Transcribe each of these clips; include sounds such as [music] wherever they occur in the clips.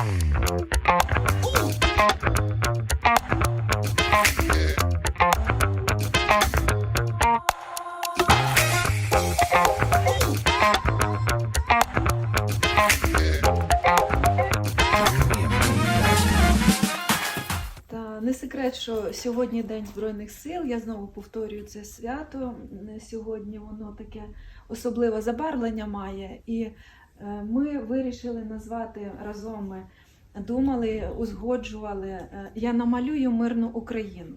Не секрет, що сьогодні День Збройних сил. Я знову повторюю це свято. Сьогодні воно таке особливе забарвлення має. І ми вирішили назвати разом. Ми думали, узгоджували. е, Я намалюю мирну Україну.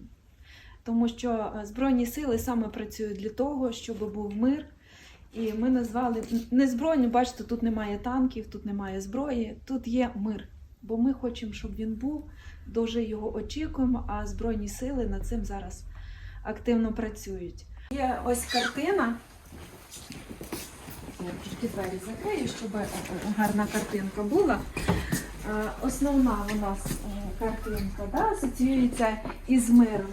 Тому що е, Збройні сили саме працюють для того, щоб був мир. І ми назвали не збройні, бачите, тут немає танків, тут немає зброї, тут є мир. Бо ми хочемо, щоб він був дуже його очікуємо, а Збройні сили над цим зараз активно працюють. Є ось картина. Я двері закрию, щоб е, гарна картинка була. Е, Основна у нас е, картинка да, асоціюється із миром.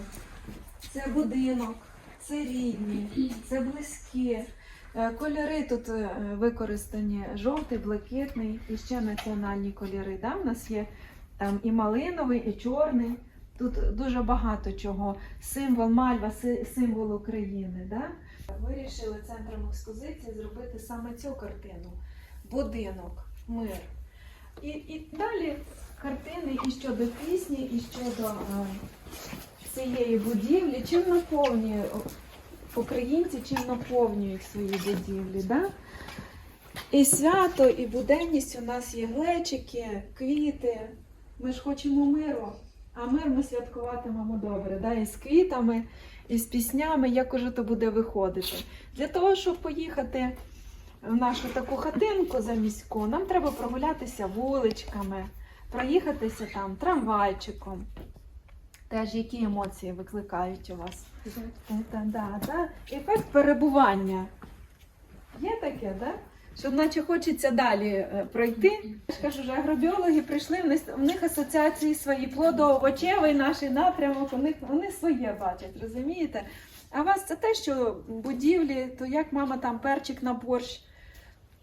Це будинок, це рідні, це близькі. Кольори тут використані жовтий, блакитний і ще національні кольори. Да? У нас є там і малиновий, і чорний. Тут дуже багато чого. Символ мальва, символ України. Да? Вирішили центром експозиції зробити саме цю картину: будинок, мир. І, і далі картини і щодо пісні, і щодо е, цієї будівлі, чим наповнює українці, чим наповнюють свої будівлі. Да? І свято, і буденність у нас є глечики, квіти. Ми ж хочемо миру, а мир ми святкуватимемо добре, да? і з квітами, і з піснями, як уже то буде виходити. Для того, щоб поїхати в нашу таку хатинку заміську, нам треба прогулятися вуличками, проїхатися там трамвайчиком. Теж які емоції викликають у вас? Та, да, да. Ефект перебування. Є таке, да? Що наче хочеться далі е, пройти. Я ж кажу, що агробіологи прийшли, в них, в них асоціації свої, плодово-овочевий наш напрямок, у них вони своє бачать, розумієте? А вас це те, що будівлі, то як мама там перчик на борщ,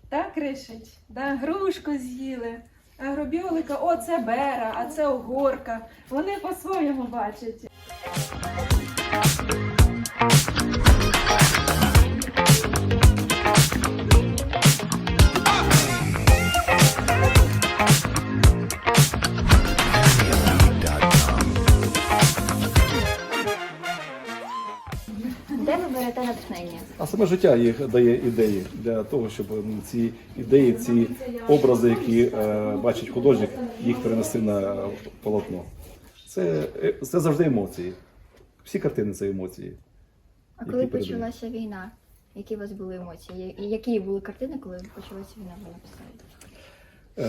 так рішить, да? грушку з'їли. Агробіолога, о, це бера, а це огорка. Вони по-своєму бачать. Саме життя їх дає ідеї для того, щоб ці ідеї, ці образи, які е, бачить художник, їх перенести на полотно. Це, е, це завжди емоції. Всі картини це емоції. А коли передають? почалася війна, які у вас були емоції? Які були картини, коли почалася війна, ви написали? Е,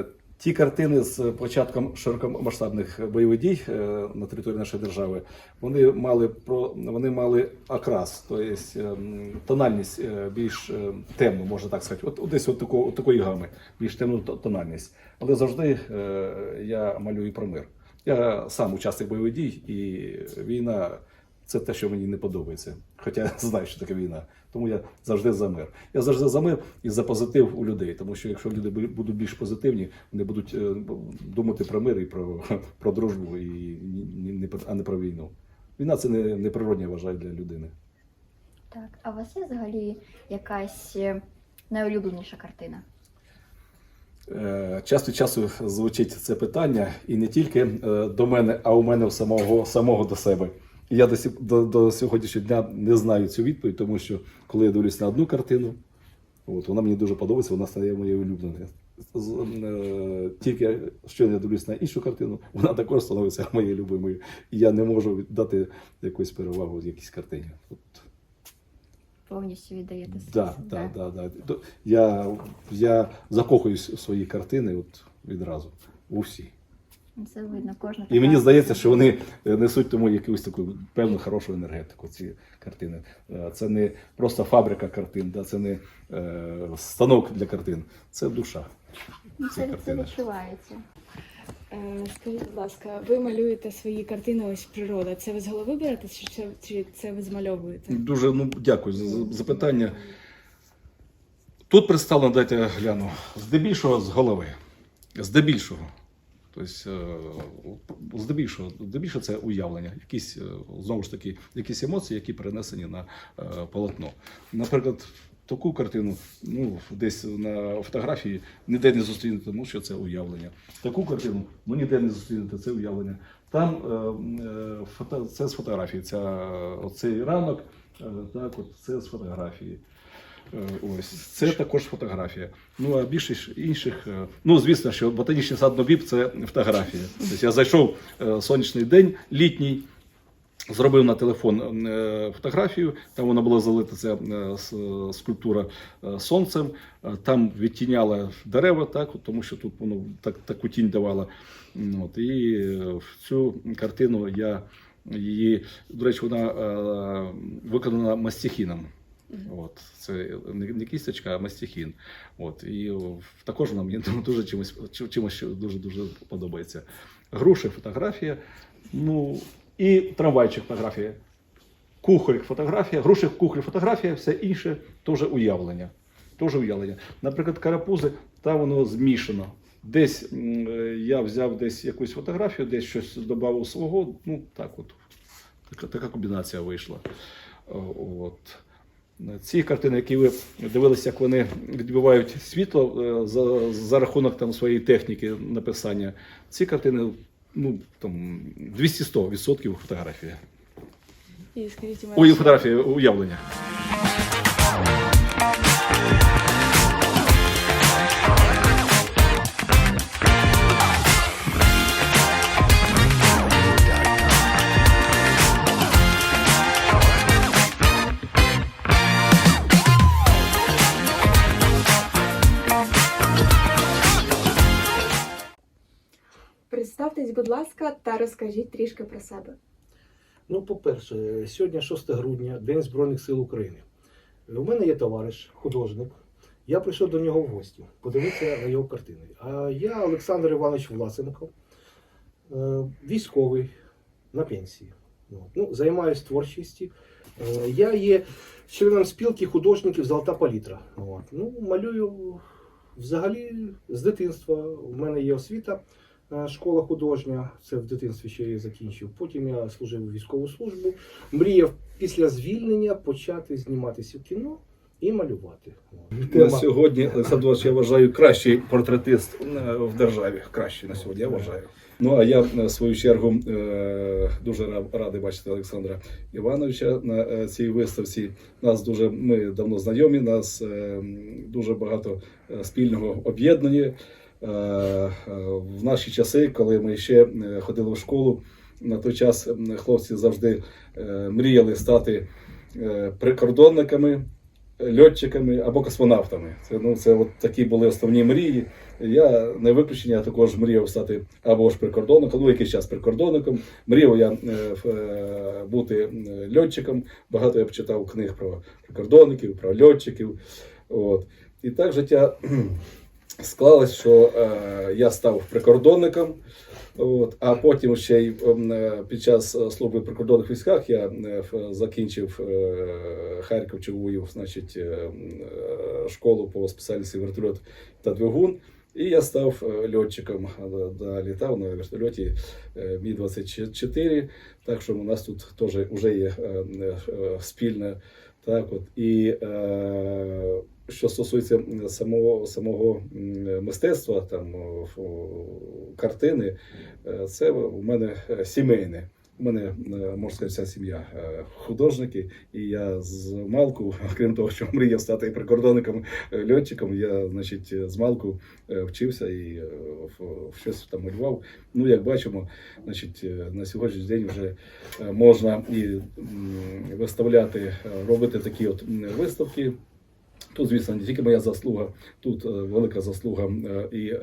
е, Ті картини з початком широкомасштабних бойових дій е, на території нашої держави, вони мали про вони мали окрас, тобто ем, тональність е, більш е, темну, можна так сказати. От, десь от такої, от такої гами, більш темну тональність. Але завжди е, я малюю про мир. Я сам учасник бойових дій, і війна це те, що мені не подобається. Хоча я знаю, що таке війна. Тому я завжди за мир. Я завжди за мир і за позитив у людей. Тому що якщо люди будуть більш позитивні, вони будуть е, думати про мир і про, [laughs] про дружбу, і а не про війну. Війна це не, не природня, вважаю, для людини. Так. А у вас є взагалі якась е, найулюбленіша картина? Е, Час від часу звучить це питання, і не тільки до мене, а у мене самого, самого до себе. І я до, до, до сьогоднішнього дня не знаю цю відповідь, тому що коли я дивлюсь на одну картину, от, вона мені дуже подобається, вона стає моєю улюбленою. Е, Тільки що я дивлюсь на іншу картину, вона також становиться [laughs] моєю любимою. І я не можу дати якусь перевагу якійсь картині. От, Повністю віддаєте Да, да, да, да. То Я, я закохуюсь у свої картини от відразу у всі. Це видно, кожна І мені здається, що вони е, несуть тому якусь таку певну хорошу енергетику. Ці картини. Е, Це не просто фабрика картин, да, це не е, станок для картин, це душа. Ну, Це, це відчувається. Скажіть, будь ласка, ви малюєте свої картини, ось природа. Це ви з голови берете, чи це, чи це ви змальовуєте? Дуже ну, дякую за за запитання. Тут представлено, дайте я гляну, здебільшого з голови. здебільшого. Тобто, е, здебільшого, здебільшого це уявлення, якісь, е, знову ж таки, якісь емоції, які перенесені на е, полотно. Наприклад, таку картину ну, десь на фотографії ніде не зустрінете, тому що це уявлення. Таку картину ну, ніде не зустрінете, це уявлення. Там фото, це з фотографії, ця, оцей ранок, так, от, це з фотографії. Е, Ось це також фотографія. Ну а більше інших. е, Ну звісно, що ботанічний сад Нобіб це фотографія. Тобто я зайшов е, сонячний день, літній. Зробив на телефон фотографію, там вона була залита ця скульптура сонцем, там відтіняла дерева, так, тому що тут воно так, таку тінь давала. От, і в цю картину я її, до речі, вона виконана мастихіном. От, це не, кісточка, а мастихін. От, і також вона мені [laughs] дуже чимось, чимось дуже дуже подобається. Груші фотографія, ну і трамвайчик фотографія. Кухоль фотографія, груші кухоль фотографія, все інше теж уявлення. Теж уявлення. Наприклад, карапузи, там воно змішано. Десь е, я взяв десь якусь фотографію, десь щось додав свого. Ну так от. Така, така комбінація вийшла. От. Ці картини, які ви дивилися, як вони відбивають світло е, за, за рахунок там, своєї техніки написання, ці картини ну, там, 200-100% фотографії. І скажіть, у фотографія, уявлення. Ласка, та розкажіть трішки про себе. Ну, по-перше, сьогодні 6 грудня, День Збройних сил України. У мене є товариш, художник. Я прийшов до нього в гості, подивитися на його картини. А я Олександр Іванович Власенко, е, військовий на пенсії. Ну, займаюся творчістю. Е, Я є членом спілки художників Золота палітра. Ну, малюю взагалі з дитинства. У мене є освіта. Е, Школа художня, це в дитинстві ще я закінчив. Потім я служив у військову службу. Мріяв після звільнення почати зніматися в кіно і малювати. На сьогодні, Олександр Іванович, я вважаю, кращий портретист е, в державі. Кращий на сьогодні, я вважаю. Ну а я в свою чергу е, дуже ра- радий бачити Олександра Івановича на е, цій виставці. Нас дуже ми давно знайомі, нас е, дуже багато е, спільного об'єднання. Е, е, В наші часи, коли ми ще е, ходили в школу, на той час хлопці завжди мріяли стати прикордонниками, льотчиками або космонавтами. Це, ну, це от такі були основні мрії. Я не виключення, я також мріяв стати або ж прикордонником, ну якийсь час прикордонником. Мріяв я бути льотчиком. Багато я почитав книг про прикордонників, про льотчиків. От. І так життя склалось, що е, я став прикордонником. От, а потім ще й ем, е, під час е, служби в прикордонних військах я е, закінчив Харківчевую, значить, школу по спеціальності вертольот та двигун. І я став льотчиком. Да, Літав на вертольоті е, Мі-24. Так що у нас тут теж вже є спільне. Так от. І е, що стосується самого, самого мистецтва, там картини, е, це у мене е, сімейне. У мене е, можна сказати, вся сім'я художники, і я з малку, [laughs] крім того, що мріяв стати прикордонником льотчиком, я значить з малку вчився і щось там малював. Ну, як бачимо, значить, на сьогоднішній день вже можна і виставляти, робити такі от виставки. Тут, звісно, не тільки моя заслуга, тут е, велика заслуга е, і е,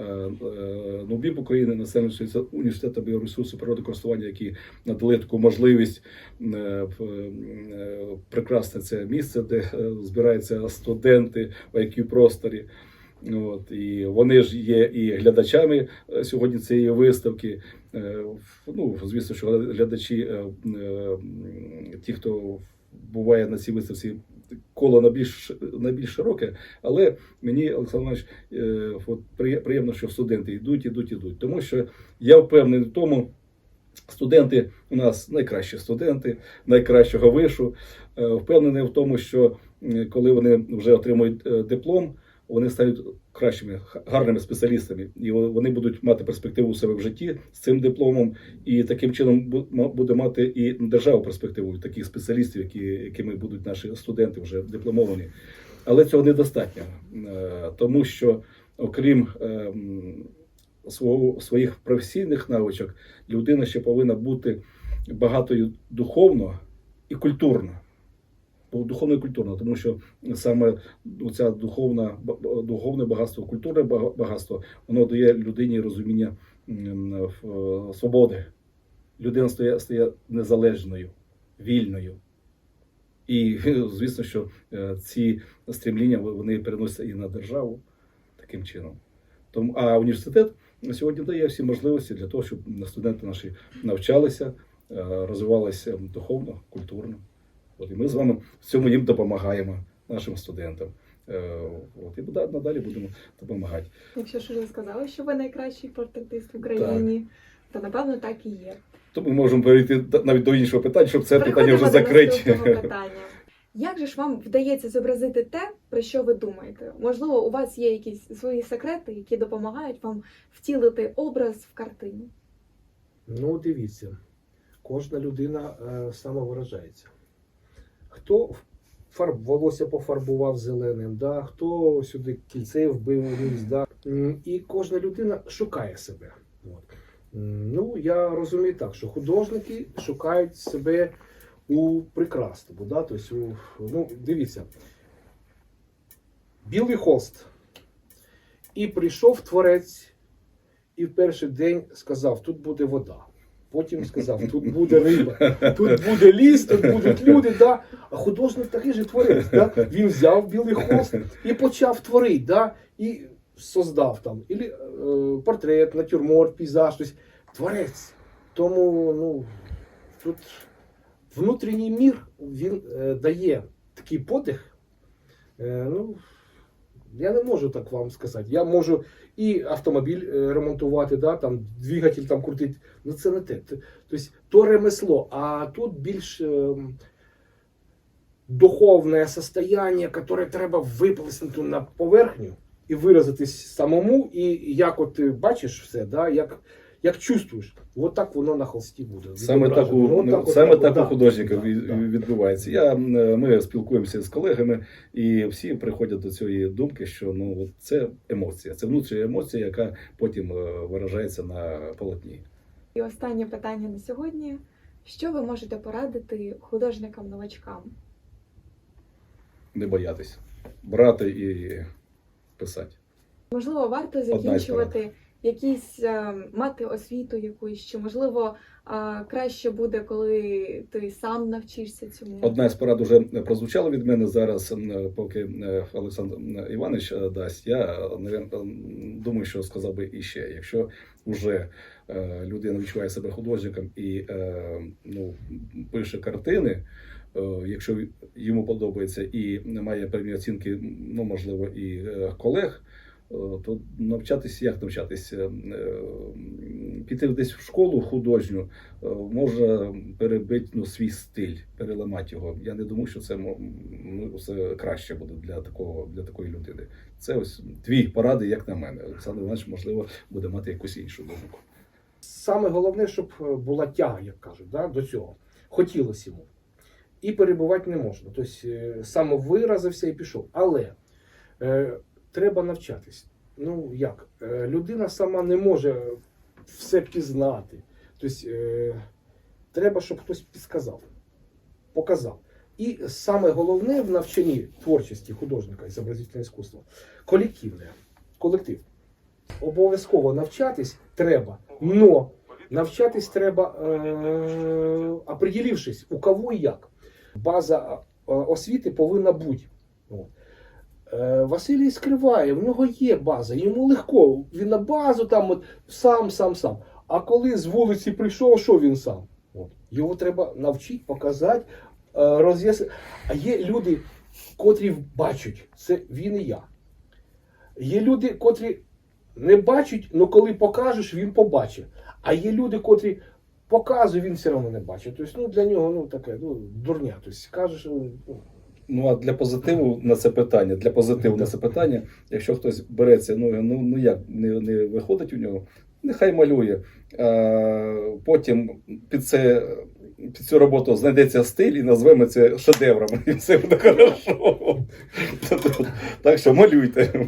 е, України, Національного університету- біоресурсу природокористування, які надали таку можливість прекрасне це місце, де збираються студенти в IQ просторі. От, і вони ж є і глядачами сьогодні цієї виставки. Ну, звісно, що глядачі, ті, хто буває на цій виставці, коло на більш, на широке, але мені, Олександр Іванович, е, от приємно, що студенти йдуть, йдуть, йдуть. Тому що я впевнений в тому, студенти у нас найкращі студенти, найкращого вишу. Е, Впевнений в тому, що коли вони вже отримують е, диплом, вони стають кращими, гарними спеціалістами, і вони будуть мати перспективу у себе в житті з цим дипломом, і таким чином бу- буде мати і держава перспективу таких спеціалістів, які, якими будуть наші студенти вже дипломовані. Але цього недостатньо, е, тому що окрім е, свого, своїх професійних навичок, людина ще повинна бути багатою духовно і культурно. Духовно і культурно, тому що саме ця духовна, духовне багатство, культурне багатство, воно дає людині розуміння свободи. Людина стає, стає незалежною, вільною. І [laughs] звісно, що е, ці стрімління вони переносяться і на державу таким чином. Тому, а університет сьогодні дає всі можливості для того, щоб студенти наші навчалися, е, розвивалися духовно, культурно. І ми з вами в цьому їм допомагаємо, нашим студентам. Е, От, і буде- надалі будемо допомагати. Якщо ж вже сказали, що ви найкращий портретист в Україні, то напевно так і є. То ми можемо перейти навіть до іншого питання, щоб це питання вже [laughs] питання. Як же ж вам вдається зобразити те, про що ви думаєте? Можливо, у вас є якісь свої секрети, які допомагають вам втілити образ в картині? Ну, дивіться, кожна людина е, самовиражається. Хто фарб, волосся пофарбував зеленим, да, хто сюди кільце вбив у да. І кожна людина шукає себе. От. Ну, я розумію так, що художники шукають себе у прекрасному. Да? Тобто, ну, дивіться, білий холст. І прийшов творець, і в перший день сказав: тут буде вода. Потім сказав, тут буде риба, тут буде ліс, тут будуть люди. Да? А художник такий же творець. Да? Він взяв білий холст і почав творити, да? і создав там ілі, е, портрет, натюрморт, пейзаж, тобто творець. Тому ну, тут внутрішній мір він е, дає такий подих. Е, ну, я не можу так вам сказати. Я можу і автомобіль е, ремонтувати, да, там, двигатель там крутити. Ну це не те. Тобто то ремесло, а тут більш ем, духовне состояння, яке треба виплеснути на поверхню і виразитись самому, і як от ти бачиш все, да, як, як чувствуєш, от так воно на холсті буде. Саме так у. Ну, саме так у художника да, від- да. відбувається. Я, е, ми спілкуємося з колегами, і всі приходять до цієї думки, що ну, от це емоція, це внутрішня емоція, яка потім е, виражається на полотні. І останнє питання на сьогодні: що ви можете порадити художникам-новачкам? Не боятись, брати і писати. Можливо, варто закінчувати якісь е, мати освіту якусь, чи можливо е, краще буде, коли ти сам навчишся цьому. Одна із порад вже прозвучала від мене зараз, поки Олександр Іванович е, дасть. Я думаю, що сказав би іще. Якщо вже людина відчуває себе художником і ну, пише картини, якщо йому подобається і має певні оцінки, ну можливо, і колег. Е, То навчатися, як навчатися? Е, Піти десь в школу художню, е, може перебити ну, свій стиль, переламати його. Я не думаю, що це ну, це краще буде для такого для такої людини. Це ось твій поради, як на мене. Олександр Іванович, можливо, буде мати якусь іншу думку. Саме головне, щоб е, була тяга, як кажуть, да, до цього. Хотілося йому. І перебувати не можна. Тобто е, самовиразився і пішов. Але е, треба навчатись. Ну як? Е, людина сама не може все пізнати. Тобто е, треба, щоб хтось підсказав, показав. І саме головне в навчанні творчості художника і зобразительного іскусства колективне. Колектив. Обов'язково навчатись треба, но навчатись треба, е, определившись, у кого і як. База е, освіти повинна бути. Е, Василій скриває, в нього є база, йому легко. Він на базу там от, сам, сам, сам. А коли з вулиці прийшов, що він сам? От. Його треба навчити, показати, е, роз'яснити. А є люди, котрі бачать, це він і я. Є люди, котрі не бачать, але коли покажеш, він побачить. А є люди, котрі показують, він все одно не бачить. Тобто, ну, для нього ну, таке, ну, дурня. Тобто, кажеш, ну, Ну а для позитиву на це питання, для позитиву на це питання, якщо хтось береться, ну ну, ну як не, не виходить у нього, нехай малює. А, потім під це. Під цю роботу знайдеться стиль і назвемо це шедевром, [laughs] і все буде хорошо. [laughs] Так що малюйте.